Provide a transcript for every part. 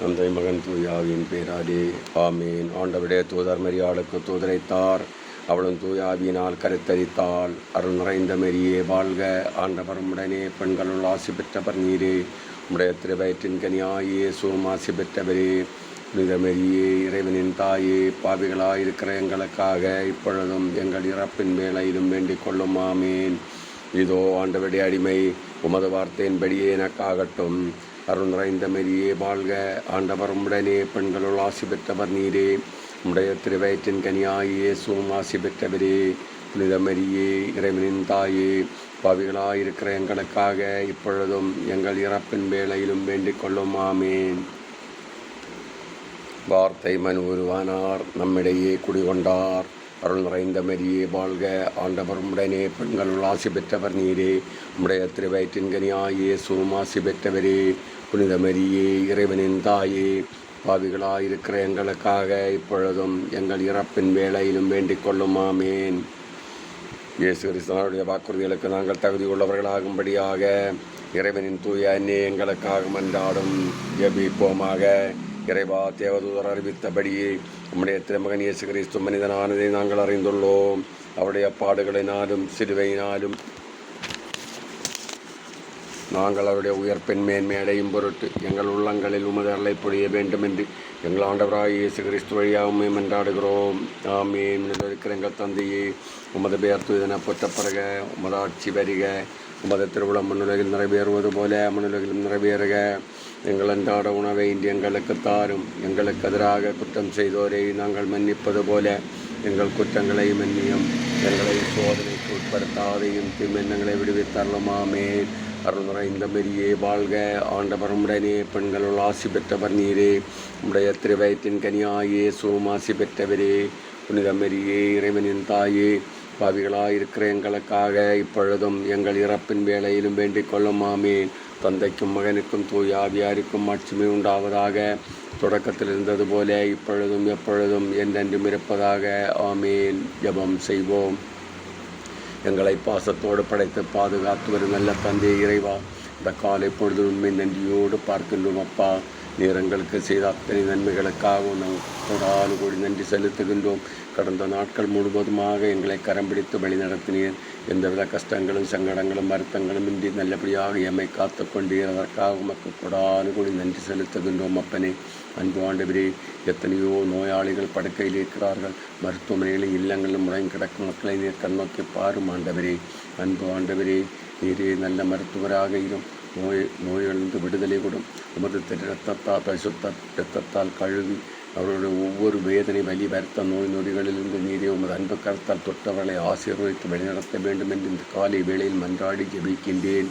தந்தை மகன் தூயாவின் பேராலே. ஆமேன். ஆண்டவருடைய தூதர் மரியாளுக்கு தூதரைத்தார். அவளும் தூயாவியினால் கருத்தரித்தாள். அருள் நிறைந்த மெரியே வாழ்க. ஆண்டவரும் உடனே பெண்களுள் ஆசி பெற்றவர் நீரே. உடைய திருவயிற்றின் கனியாயே சூம் ஆசி பெற்றவரே. புனித மெரியே இறைவனின் தாயே பாவிகளாயிருக்கிற எங்களுக்காக இப்பொழுதும் எங்கள் இறப்பின் வேளையிலும் வேண்டிக் கொள்ளும். ஆமேன். இதோ ஆண்டவடி அடிமை உமது வார்த்தையின்படியே எனக்காகட்டும். அருள் நிறைந்த மரியே வாழ்க. ஆண்டவர் உடனே பெண்களுள் ஆசி பெற்றவர் நீரே. உடைய திருவயிற்றின் கனியாயே சூம் ஆசி பெற்றவரே. புனித மரியே இறைவனின் தாயே பாவிகளாயிருக்கிற எங்களுக்காக இப்பொழுதும் எங்கள் இறப்பின் வேளையிலும் வேண்டிக் கொள்ளும். ஆமேன். வார்த்தை மனு உருவானார் நம்மிடையே குடிகொண்டார். அருள் நிறைந்த மரியே வாழ்க. ஆண்டவர் உடனே பெண்கள் ஆசி பெற்றவர் நீரே. உடைய திருவயிற்றின் கனியாயே சூமாசி பெற்றவரே. புனித மரியே இறைவனின் தாயே பாவிகளாயிருக்கிற எங்களுக்காக இப்பொழுதும் எங்கள் இறப்பின் வேலையிலும் வேண்டிக் கொள்ளுமாமேன் இயேசு கிறிஸ்தவனுடைய வாக்குறுதிகளுக்கு நாங்கள் தகுதி உள்ளவர்களாகும்படியாக இறைவனின் தூய அன்னே எங்களுக்காக மன்றாடும். ஜெபிப்போமாக. இறைவா தேவதூதர் அறிவித்தபடியே நம்முடைய திருமகன் இயேசு கிறிஸ்து மனிதனானதை நாங்கள் அறிந்துள்ளோம். அவருடைய பாடுகளினாலும் சிலுவையினாலும் நாங்கள் அவருடைய உயர்ப்பின் மேன்மை அடையும் பொருட்டு எங்கள் உள்ளங்களில் உமது அருளை பொழிய வேண்டும் என்று எங்கள் ஆண்டவராக இயேசு கிறிஸ்து வழியாக உண்மை மன்றாடுகிறோம். இருக்கிற எங்கள் தந்தையே உமது பெயர் தூதன பிறக உமது ஆட்சி வருக உமது திருவிழா மண்ணுலகில் நிறைவேறுவது போல மண்ணுலகிலும் நிறைவேறுக. எங்கள் அன்றாட உணவை இன்று எங்களுக்கு தாரும். எங்களுக்கு எதிராக குற்றம் செய்தோரை நாங்கள் மன்னிப்பது போல எங்கள் குற்றங்களை மன்னியும். எங்களை சோதனைக்கு உட்படுத்தாதையும் திமெண்ணங்களை விடுவித்தரலுமாமே அருள் இந்த மெரியே வாழ்க. ஆண்டவரும் பெண்களுள் ஆசி பெற்றவர் நீரே. உடைய திருவயத்தின் கனியாயே சோமாசி பெற்றவரே. புனித மெரியே இறைவனின் தாயே பாவிகளாக இருக்கிற எங்களுக்காக இப்பொழுதும் எங்கள் இறப்பின் வேலையிலும் வேண்டிக் கொள்ளும் ஆமேன். தந்தைக்கும் மகனுக்கும் தூயாவியாருக்கும் ஆட்சிமை உண்டாவதாக. தொடக்கத்தில் இருந்தது போல இப்பொழுதும் எப்பொழுதும் என்றென்றும் இருப்பதாக ஆமேன். ஜபம் செய்வோம். எங்களை பாசத்தோடு படைத்து பாதுகாத்து வரும் நல்ல தந்தை இறைவா. இந்த காலை பொழுது உண்மை நன்றியோடு பார்க்கின்றோம் அப்பா. நேரங்களுக்கு செய்த அத்தனை நன்மைகளுக்காகவும் நாங்கள் கொடானு கூடி நன்றி செலுத்துகின்றோம். கடந்த நாட்கள் முழுவதுமாக எங்களை கரம் பிடித்து வழி நடத்தினீர் எந்தவித கஷ்டங்களும் சங்கடங்களும் வருத்தங்களும் இன்றி நல்லபடியாக எம்மை காத்து கொண்டீரதற்காக உமக்கு கொடானு கூடி நன்றி செலுத்துகின்றோம் அப்பனே. அன்பு ஆண்டவரே எத்தனையோ நோயாளிகள் படுக்கையில் இருக்கிறார்கள். மருத்துவமனைகளில் இல்லங்களிலும் முறையும் கிடக்கும் மக்களை நீர் கண்ணோக்கி பாரும் ஆண்டவரே. அன்பு ஆண்டவரே நீரே நல்ல மருத்துவராக இருக்கும் நோய் நோய்களிலிருந்து விடுதலை கொடும். உமது திரு பரிசுத்த இரத்தத்தால் கழுவி அவர்களுடைய ஒவ்வொரு வேதனை வலி வருத்த நோய் நொடிகளிலிருந்து நீரே உமது அன்பு கருத்தால் தொட்டவர்களை ஆசீர்வதித்து வழிநடத்த வேண்டும் என்று இந்த காலை வேளையில் மன்றாடி ஜெபிக்கின்றேன்.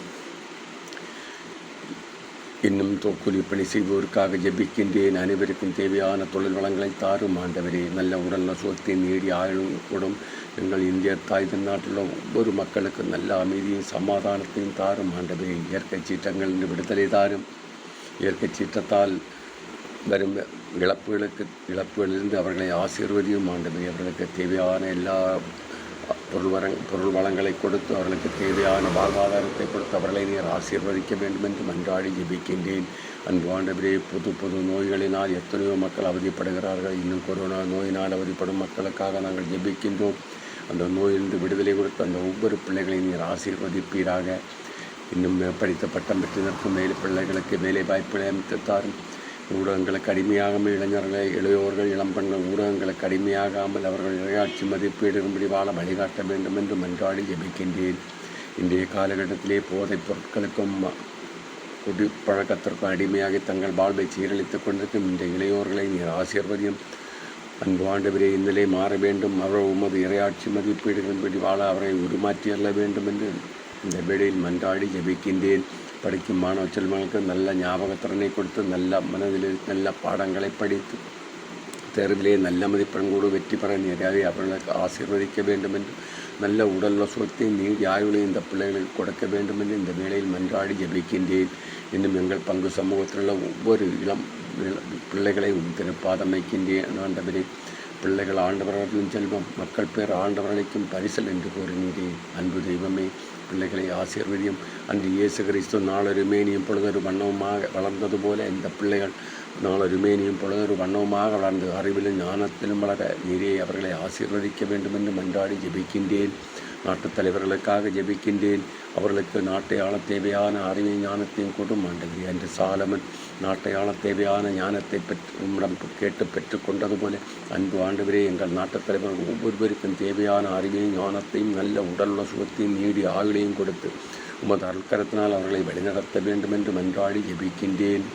இன்னும் தொக்குலி பணி செய்வோருக்காக ஜெபிக்கின்றேன். அனைவருக்கும் தேவையான தொழில் வளங்களை தாரும் ஆண்டவரே. நல்ல உடல் சுகத்தை நீடி ஆயுளும் கூடும் எங்கள் இந்திய தாய் திருநாட்டில் ஒவ்வொரு மக்களுக்கும் நல்ல அமைதியும் சமாதானத்தையும் தாரும் ஆண்டவரே. இயற்கை சீற்றங்கள் என்று விடுதலை தாரும். இயற்கை சீற்றத்தால் வரும் இழப்புகளுக்கு இழப்புகளிலிருந்து அவர்களை ஆசீர்வதியும் ஆண்டவரே. அவர்களுக்கு தேவையான எல்லா பொருள் வர பொருள் வளங்களை கொடுத்து அவர்களுக்கு தேவையான வாழ்வாதாரத்தை கொடுத்து அவர்களை நீர் ஆசீர்வதிக்க வேண்டும் என்று மன்றாடி ஜெபிக்கின்றேன். அன்பு ஆண்டவரே புது புது நோய்களினால் எத்தனையோ மக்கள் அவதிப்படுகிறார்கள். இன்னும் கொரோனா நோயினால் அவதிப்படும் மக்களுக்காக நாங்கள் ஜெபிக்கின்றோம். அந்த நோயிலிருந்து விடுதலை கொடுத்து அந்த ஒவ்வொரு பிள்ளைகளையும் நீர் ஆசீர்வதிப்பீராக. இன்னும் படித்த பட்டம் பெற்று நிற்கும் மேலே பிள்ளைகளுக்கு வேலை வாய்ப்புகளை அமைத்து தாரும். ஊடகங்களுக்கு அடிமையாகாமல் இளைஞர்களை இளையோர்கள் இளம்பெண்கள் ஊடகங்களுக்கு அடிமையாகாமல் அவர்கள் இரையாட்சி மதிப்பீடும்படி வாழ வழிகாட்ட வேண்டும் என்று மன்றாடி ஜெபிக்கின்றேன். இன்றைய காலகட்டத்திலே போதைப் பொருட்களுக்கும் குடிப்பழக்கத்திற்கும் அடிமையாகி தங்கள் வாழ்வை சீரழித்துக் கொண்டிருக்கும் இந்த இளையோர்களை நீர் ஆசீர்வதியும். அன்பு ஆண்டவரே இந்நிலை மாற வேண்டும். அவர் உமது இரையாட்சி மதிப்பீடுகளின்படி வாழ அவரை உருமாற்றியல்ல வேண்டும் என்று இந்த வேளையில் மன்றாடி ஜபிக்கின்றேன். படிக்கும் மாணவ செல்வங்களுக்கு நல்ல ஞாபகத்திறனை கொடுத்து நல்ல மனதில் நல்ல பாடங்களை படித்து தேர்விலே நல்ல மதிப்பெண்களோடு வெற்றி பெற நிறையாவே அவர்களுக்கு ஆசீர்வதிக்க வேண்டும் என்று நல்ல உடல் சுகத்தை நீடி ஆய்வுகளை இந்த பிள்ளைகளுக்கு கொடுக்க வேண்டும் என்று இந்த வேளையில் மன்றாடி ஜெபிக்கின்றேன். இன்னும் எங்கள் பங்கு சமூகத்தில் உள்ள ஒவ்வொரு இளம் பிள்ளைகளை திருப்பாதமைக்கின்றேன் ஆண்டவரே பிள்ளைகள் ஆண்டவர்களின் செல்வம் மக்கள் பேர் ஆண்டவர்களுக்கும் பரிசல் என்று கூறினீரே அன்பு தெய்வமே. பிள்ளைகளை ஆசீர்வதியும். அன்று இயேசு கிறிஸ்து நாளொரு மேனியும் பொழுதொரு வண்ணவுமாக வளர்ந்தது போல இந்த பிள்ளைகள் நாளொருமேனியும் பொழுதொரு வண்ணவுமாக வளர்ந்து அறிவிலும் ஞானத்திலும் வளர நீரே அவர்களை ஆசீர்வதிக்க வேண்டும் என்று மன்றாடி ஜெபிக்கின்றேன். நாட்டுத் தலைவர்களுக்காக ஜெபிக்கின்றேன். அவர்களுக்கு நாட்டை ஆள தேவையான அறிவையும் ஞானத்தையும் கொடும் ஆண்டவரே. என்று சாலமன் நாட்டை ஆள தேவையான ஞானத்தை பெற்று உம்மிடம் கேட்டு பெற்றுக்கொண்டது போல அன்பு ஆண்டவரே எங்கள் நாட்டுத் தலைவர்கள் ஒவ்வொருவருக்கும் தேவையான அறிவையும் ஞானத்தையும் நல்ல உடல் சுகத்தையும் நீடி ஆயுளையும் கொடுத்து உமது அருட்கரத்தினால் அவர்களை வழிநடத்த வேண்டும் என்று மன்றாடி ஜெபிக்கின்றேன்.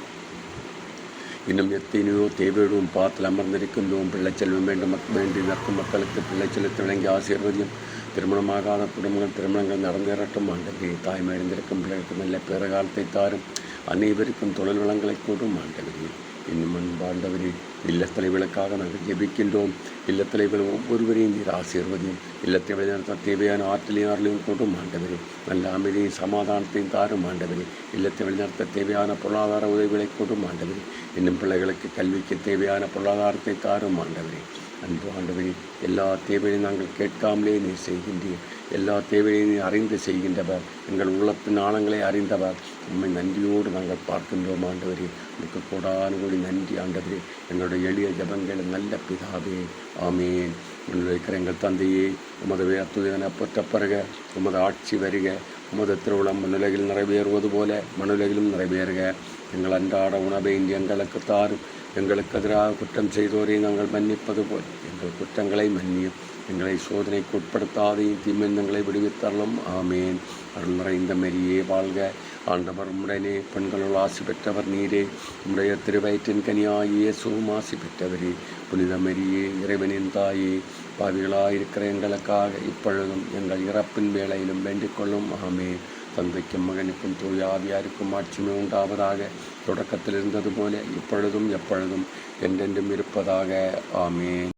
இன்னும் எத்தனையோ தேவையோடும் பார்த்து அமர்ந்திருக்கின்றோம். பிள்ளைச்செல்வம் வேண்டும் வேண்டி நிற்கும் மக்களுக்கு பிள்ளைச்செல்வத்தை விளங்கி ஆசீர்வதியும் திருமணமாகாத குடும்பங்கள் திருமணங்கள் நடந்தேறட்டும். ஆண்டவரே தாய்மையடைந்திருக்கும் பிள்ளைகளுக்கு நல்ல பிறகாலத்தை தாரும் அனைவருக்கும் தொழில் வளங்களை கூடும். ஆண்டவரே இன்னும் அன்பாண்டவரே இல்லத்தலைவர்களுக்காக நாங்கள் ஜெபிக்கின்றோம். இல்லத்தலைவர்கள் ஒவ்வொருவரையும் நீர் ஆசீர்வதியும். இல்லத்தை வழிநடத்த தேவையான ஆற்றலையும் அருளையும் கொண்டும் ஆண்டவரே நல்ல அமைதியும் சமாதானத்தையும் தாரும். ஆண்டவரே இல்லத்தை வழிநடத்த தேவையான பொருளாதார உதவிகளை கொண்டும் ஆண்டவரே இன்னும் பிள்ளைகளுக்கு கல்விக்கு தேவையான பொருளாதாரத்தை தாரும். ஆண்டவரே அன்பு ஆண்டவரே எல்லா தேவையையும் நாங்கள் கேட்காமலே நீர் செய்கின்றீர். எல்லா தேவையையும் நீ அறிந்து செய்கின்றவர். எங்கள் உள்ளத்தின் ஆழங்களை அறிந்தவர். உண்மை நன்றியோடு நாங்கள் பார்க்கின்றோம் ஆண்டவரே. உனக்கு கோடானு கோடி நன்றி ஆண்டவரே. எங்களுடைய எளிய ஜபங்கள் நல்ல பிதாவே. ஆமேன். உங்கள் இருக்கிற எங்கள் தந்தையே உமது வேத்துதன பொற்ற பிறக உமது ஆட்சி வருக. உமது திருவிழம் மண்ணுலகில் நிறைவேறுவது போல மண்ணுலகிலும் நிறைவேறுக. எங்கள் அன்றாட உணவை இன்று எங்களுக்கு தாரும். எங்களுக்கு எதிராக குற்றம் செய்தோரை நாங்கள் மன்னிப்பது போல். எங்கள் குற்றங்களை மன்னியும். எங்களை சோதனைக்கு உட்படுத்தாதையும் தீமெந்தங்களை விடுவித்தரலும் ஆமேன். அருள் நிறைந்த மரியே வாழ்க. ஆண்டவர் உடனே பெண்களுள் ஆசி பெற்றவர் நீரே. உடைய திருவயிற்றின் கனியாய் சுகம் ஆசி பெற்றவரே. புனித மரியே இறைவனின் தாயே பாவிகளாயிருக்கிற எங்களுக்காக இப்பொழுதும் எங்கள் இறப்பின் வேளையிலும் வேண்டிக் கொள்ளும். ஆமேன். தந்தைக்கும் மகனுக்கும் தூயாவியாருக்கும் ஆவியாருக்கும் உண்டாவதாக தொடக்கத்தில் இருந்தது போல இப்பொழுதும் எப்பொழுதும் என்றென்றும் இருப்பதாக. ஆமேன்.